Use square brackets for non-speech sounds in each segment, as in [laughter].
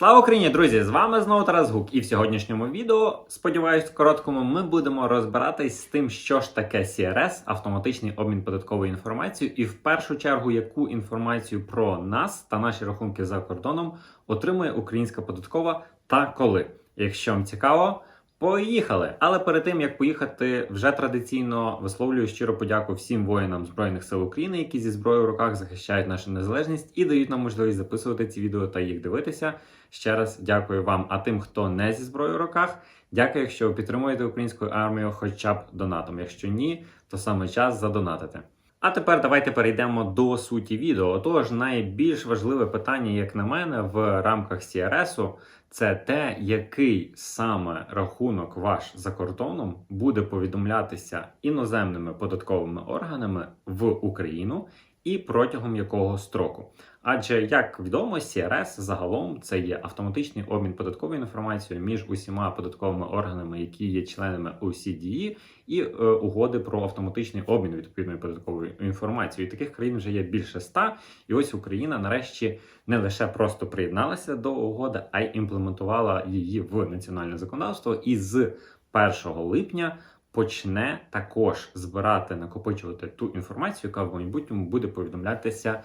Слава Україні, друзі! З вами знову Тарас Гук. І в сьогоднішньому відео, сподіваюсь, в короткому, ми будемо розбиратись з тим, що ж таке CRS, автоматичний обмін податковою інформацією, і в першу чергу, яку інформацію про нас та наші рахунки за кордоном отримує українська податкова та коли. Якщо вам цікаво. Поїхали! Але перед тим як поїхати, вже традиційно висловлюю щиро подяку всім воїнам Збройних сил України, які зі зброєю в руках захищають нашу незалежність і дають нам можливість записувати ці відео та їх дивитися. Ще раз дякую вам. А тим, хто не зі зброєю в руках, дякую, якщо ви підтримуєте українську армію, хоча б донатом. Якщо ні, то саме час задонатити. А тепер давайте перейдемо до суті відео. Отож, найбільш важливе питання, як на мене, в рамках CRS це те, який саме рахунок ваш за кордоном буде повідомлятися іноземними податковими органами в Україну і протягом якого строку. Адже, як відомо, CRS загалом це є автоматичний обмін податковою інформацією між усіма податковими органами, які є членами OCDE, і е, угоди про автоматичний обмін відповідною податковою інформацією. І таких країн вже є більше ста. І ось Україна нарешті не лише просто приєдналася до угоди, а й імплементувала її в національне законодавство. І з 1 липня почне також збирати, накопичувати ту інформацію, яка в майбутньому буде повідомлятися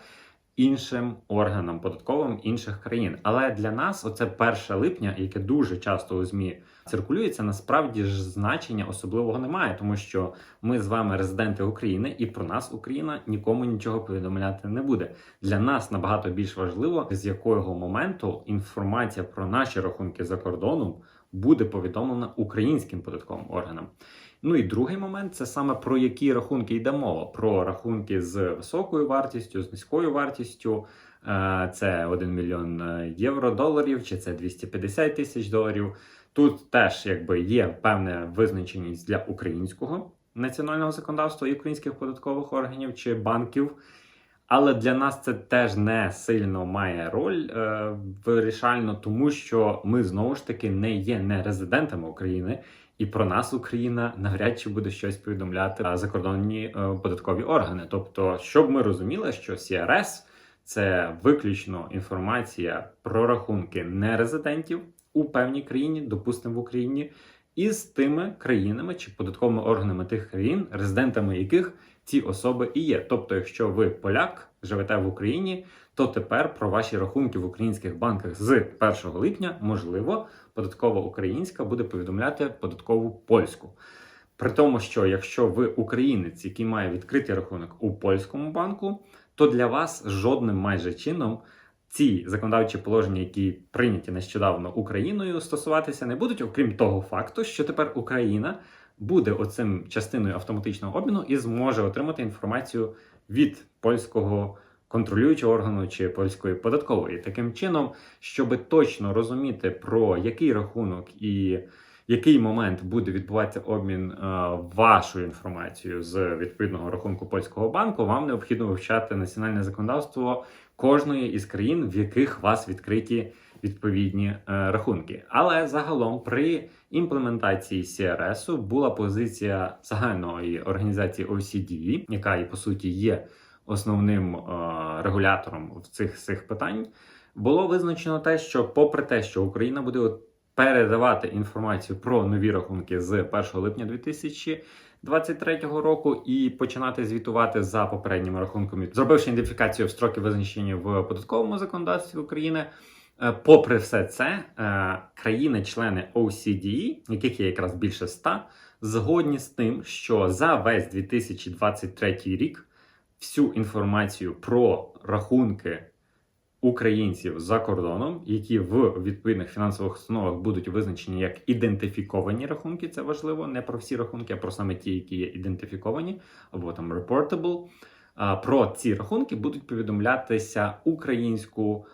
іншим органам податковим інших країн. Але для нас, оце 1 липня, яке дуже часто у змі циркулюється, насправді ж значення особливого немає, тому що ми з вами резиденти України, і про нас Україна нікому нічого повідомляти не буде. Для нас набагато більш важливо, з якого моменту інформація про наші рахунки за кордоном буде повідомлена українським податковим органам. Ну і другий момент це саме про які рахунки йде мова: про рахунки з високою вартістю, з низькою вартістю. Е, Це 1 мільйон євро доларів, чи це 250 тисяч доларів. Тут теж якби є певна визначеність для українського національного законодавства і українських податкових органів чи банків. Але для нас це теж не сильно має роль е, вирішально, тому що ми знову ж таки не є не резидентами України, і про нас Україна навряд чи буде щось повідомляти закордонні е, податкові органи. Тобто, щоб ми розуміли, що CRS – це виключно інформація про рахунки нерезидентів у певній країні, допустимо в Україні, і з тими країнами чи податковими органами тих країн, резидентами яких ці особи і є. Тобто, якщо ви поляк живете в Україні, то тепер про ваші рахунки в українських банках з 1 липня можливо податкова українська буде повідомляти податкову польську. При тому, що якщо ви українець, який має відкритий рахунок у польському банку, то для вас жодним майже чином ці законодавчі положення, які прийняті нещодавно Україною, стосуватися не будуть, окрім того факту, що тепер Україна буде оцим частиною автоматичного обміну і зможе отримати інформацію від польського контролюючого органу чи польської податкової. Таким чином, щоб точно розуміти про який рахунок і який момент буде відбуватися обмін е, вашою інформацією з відповідного рахунку польського банку, вам необхідно вивчати національне законодавство кожної із країн, в яких вас відкриті відповідні е, рахунки. Але загалом при імплементації CRS була позиція загальної організації OCDE, яка і по суті є основним е, регулятором в цих цих питань. Було визначено те, що, попри те, що Україна буде передавати інформацію про нові рахунки з 1 липня 2023 року і починати звітувати за попередніми рахунками, зробивши ідентифікацію в строки визначені в податковому законодавстві України. Е, попри все це, е, країни-члени OCDE, яких є якраз більше ста, згодні з тим, що за весь 2023 рік всю інформацію про рахунки українців за кордоном, які в відповідних фінансових установах будуть визначені як ідентифіковані рахунки. Це важливо, не про всі рахунки, а про саме ті, які є ідентифіковані, або там reportable. Про ці рахунки будуть повідомлятися українську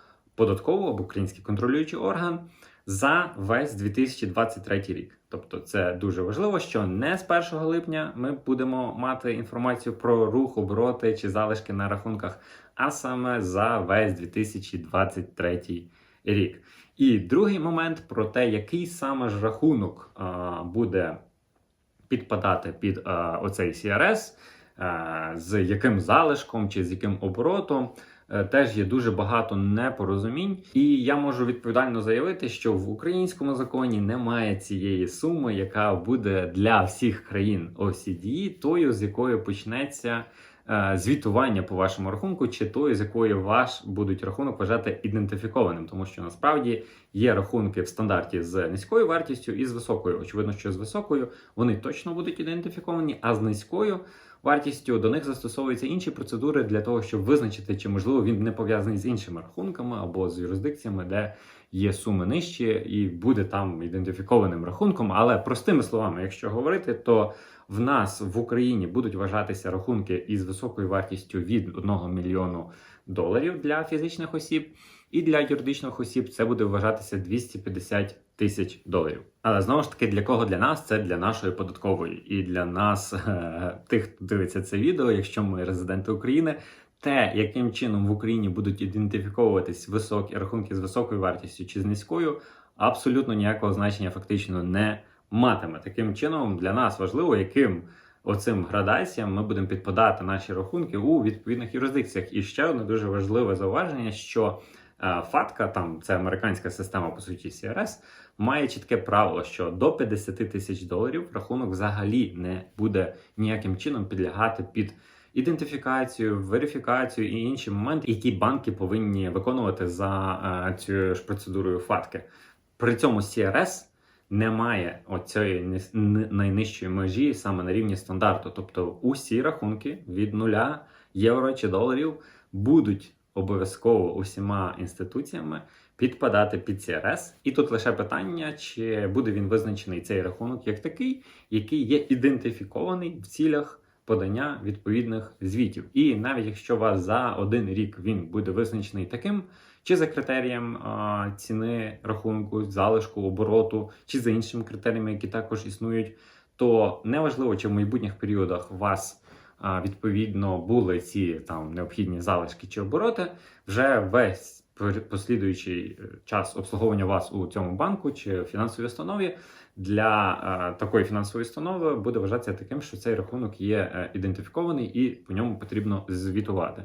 податкову або український контролюючий орган за весь 2023 рік. Тобто, це дуже важливо, що не з 1 липня ми будемо мати інформацію про рух, обороти чи залишки на рахунках, а саме за весь 2023 рік. І другий момент про те, який саме ж рахунок а, буде підпадати під а, оцей CRS, а, з яким залишком чи з яким оборотом. Е, теж є дуже багато непорозумінь, і я можу відповідально заявити, що в українському законі немає цієї суми, яка буде для всіх країн OCDE, тою, з якої почнеться е, звітування по вашому рахунку, чи тою, з якої ваш будуть рахунок вважати ідентифікованим, тому що насправді є рахунки в стандарті з низькою вартістю і з високою. Очевидно, що з високою вони точно будуть ідентифіковані, а з низькою вартістю до них застосовуються інші процедури для того, щоб визначити, чи можливо він не пов'язаний з іншими рахунками або з юрисдикціями, де є суми нижчі, і буде там ідентифікованим рахунком. Але простими словами, якщо говорити, то в нас в Україні будуть вважатися рахунки із високою вартістю від 1 мільйону доларів для фізичних осіб, і для юридичних осіб це буде вважатися 250 тисяч доларів. Але знову ж таки, для кого для нас це для нашої податкової і для нас, [laughs] тих, хто дивиться це відео, якщо ми резиденти України. Те, яким чином в Україні будуть ідентифіковуватись високі рахунки з високою вартістю чи з низькою, абсолютно ніякого значення фактично не матиме. Таким чином, для нас важливо, яким оцим градаціям ми будемо підпадати наші рахунки у відповідних юрисдикціях. І ще одне дуже важливе зауваження, що е, ФАТКА, там це американська система, по суті, CRS, має чітке правило, що до 50 тисяч доларів рахунок взагалі не буде ніяким чином підлягати під ідентифікацію, верифікацію і інші моменти, які банки повинні виконувати за е, цією ж процедурою ФАТКи. При цьому CRS немає оцієї найнижчої межі саме на рівні стандарту. Тобто усі рахунки від нуля євро чи доларів будуть обов'язково усіма інституціями підпадати під CRS. І тут лише питання, чи буде він визначений цей рахунок як такий, який є ідентифікований в цілях подання відповідних звітів. І навіть якщо вас за один рік він буде визначений таким, чи за критерієм а, ціни рахунку, залишку, обороту, чи за іншими критеріями, які також існують, то неважливо, чи в майбутніх періодах у вас а, відповідно були ці там необхідні залишки чи обороти, вже весь послідуючий е, час обслуговування вас у цьому банку чи фінансовій установі для е, такої фінансової установи буде вважатися таким, що цей рахунок є е, ідентифікований і по ньому потрібно звітувати.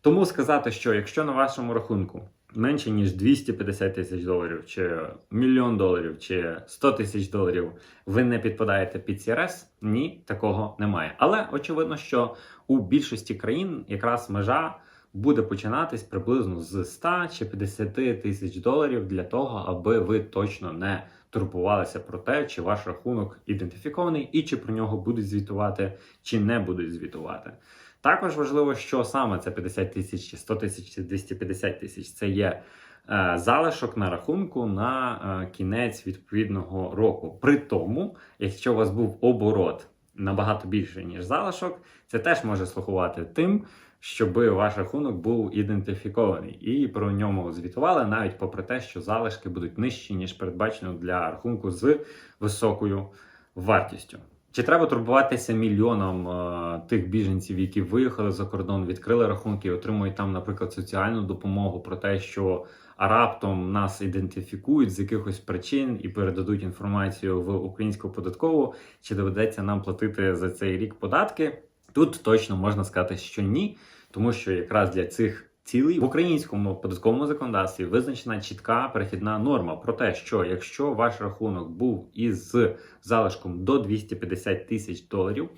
Тому сказати, що якщо на вашому рахунку менше ніж 250 тисяч доларів, чи мільйон доларів, чи 100 тисяч доларів, ви не підпадаєте під CRS, ні, такого немає. Але очевидно, що у більшості країн якраз межа буде починатись приблизно з 100 чи 50 тисяч доларів для того, аби ви точно не турбувалися про те, чи ваш рахунок ідентифікований і чи про нього будуть звітувати, чи не будуть звітувати. Також важливо, що саме це 50 тисяч, чи 100 тисяч, чи 250 тисяч. Це є е, залишок на рахунку на е, кінець відповідного року. При тому, якщо у вас був оборот набагато більший, ніж залишок, це теж може слугувати тим, щоб ваш рахунок був ідентифікований і про ньому звітували, навіть попри те, що залишки будуть нижчі, ніж передбачено для рахунку з високою вартістю. Чи треба турбуватися мільйоном е, тих біженців, які виїхали за кордон, відкрили рахунки, і отримують там, наприклад, соціальну допомогу про те, що раптом нас ідентифікують з якихось причин і передадуть інформацію в українську податкову, чи доведеться нам платити за цей рік податки? Тут точно можна сказати, що ні, тому що якраз для цих цілей в українському податковому законодавстві визначена чітка перехідна норма про те, що якщо ваш рахунок був із залишком до 250 тисяч доларів,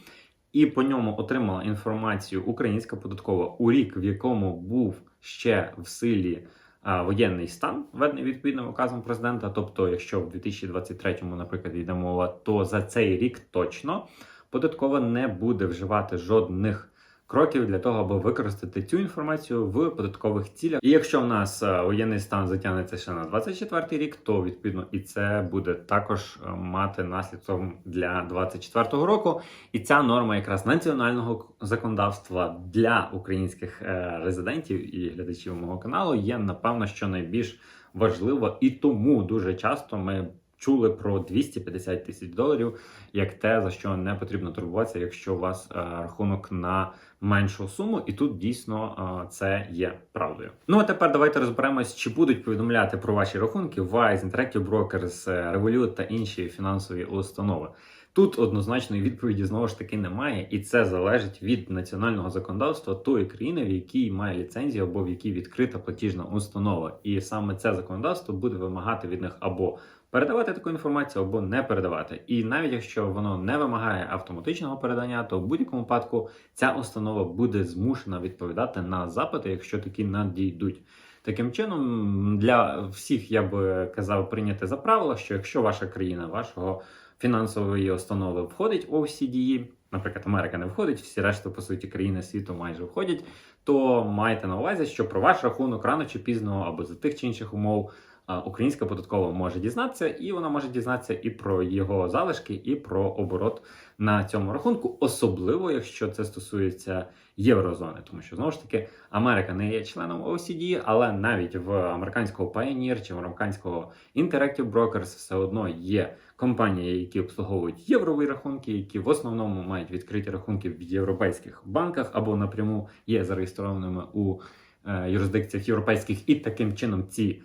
і по ньому отримала інформацію українська податкова у рік, в якому був ще в силі а, воєнний стан, введений відповідним указом президента. Тобто, якщо в 2023-му, наприклад, йде мова, то за цей рік точно податкова не буде вживати жодних кроків для того, аби використати цю інформацію в податкових цілях. І якщо в нас е, воєнний стан затягнеться ще на 24 рік, то відповідно і це буде також е, мати наслідком для 24 року. І ця норма якраз національного законодавства для українських е, резидентів і глядачів мого каналу є напевно що найбільш важлива, і тому дуже часто ми. Чули про 250 тисяч доларів як те, за що не потрібно турбуватися, якщо у вас е, рахунок на меншу суму, і тут дійсно е, це є правдою. Ну а тепер давайте розберемось, чи будуть повідомляти про ваші рахунки Wise, Interactive Brokers, е, Revolut та інші фінансові установи. Тут однозначної відповіді знову ж таки немає, і це залежить від національного законодавства тої країни, в якій має ліцензію або в якій відкрита платіжна установа. І саме це законодавство буде вимагати від них або передавати таку інформацію, або не передавати. І навіть якщо воно не вимагає автоматичного передання, то в будь-якому випадку ця установа буде змушена відповідати на запити, якщо такі надійдуть. Таким чином, для всіх я би казав прийняти за правило, що якщо ваша країна, вашого фінансової установи входить у OCDE, наприклад, Америка не входить, всі решта, по суті, країни світу майже входять, то майте на увазі, що про ваш рахунок рано чи пізно або за тих чи інших умов українська податкова може дізнатися, і вона може дізнатися і про його залишки, і про оборот на цьому рахунку, особливо якщо це стосується єврозони, тому що знову ж таки Америка не є членом OECD, але навіть в американського Pioneer чи в американського Interactive Brokers все одно є компанії, які обслуговують єврові рахунки, які в основному мають відкриті рахунки в європейських банках або напряму є зареєстрованими у е, юрисдикціях європейських, і таким чином ці е,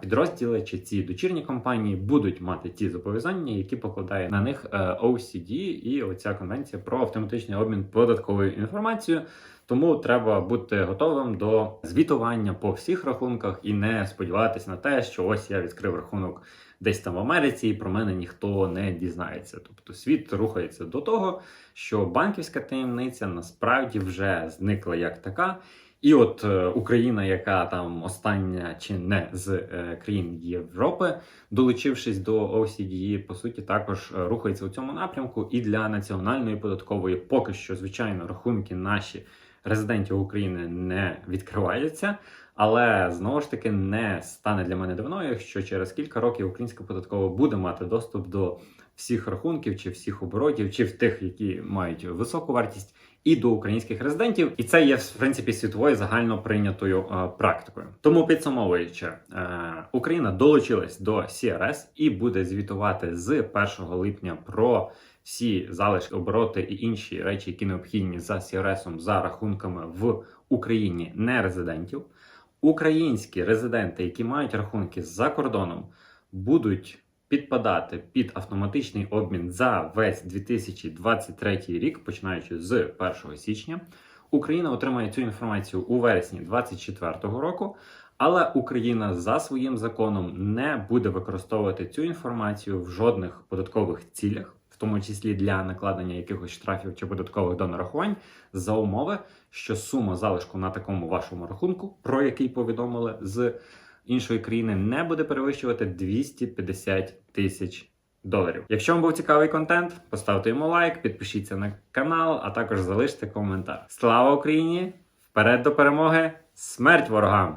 підрозділи чи ці дочірні компанії будуть мати ті зобов'язання, які покладає на них е, OECD і оця конвенція про автоматичний обмін податковою інформацією. Тому треба бути готовим до звітування по всіх рахунках і не сподіватися на те, що ось я відкрив рахунок десь там в Америці, і про мене ніхто не дізнається. Тобто світ рухається до того, що банківська таємниця насправді вже зникла як така. І от е, Україна, яка там остання чи не з е, країн Європи, долучившись до OCDE, по суті, також е, рухається у цьому напрямку. І для національної податкової поки що, звичайно, рахунки наші резидентів України не відкриваються. Але знову ж таки не стане для мене дивною, якщо через кілька років українська податкова буде мати доступ до всіх рахунків чи всіх оборотів, чи в тих, які мають високу вартість, і до українських резидентів. І це є в принципі світовою загально прийнятою е, практикою. Тому підсумовуючи, е, Україна долучилась до CRS і буде звітувати з 1 липня про всі залишки обороти і інші речі, які необхідні за CRS, за рахунками в Україні не резидентів. Українські резиденти, які мають рахунки за кордоном, будуть підпадати під автоматичний обмін за весь 2023 рік, починаючи з 1 січня. Україна отримає цю інформацію у вересні 2024 року. Але Україна за своїм законом не буде використовувати цю інформацію в жодних податкових цілях, тому числі для накладення якихось штрафів чи податкових до нарахувань, за умови, що сума залишку на такому вашому рахунку, про який повідомили з іншої країни, не буде перевищувати 250 тисяч доларів. Якщо вам був цікавий контент, поставте йому лайк, підпишіться на канал, а також залиште коментар. Слава Україні! Вперед до перемоги! Смерть ворогам!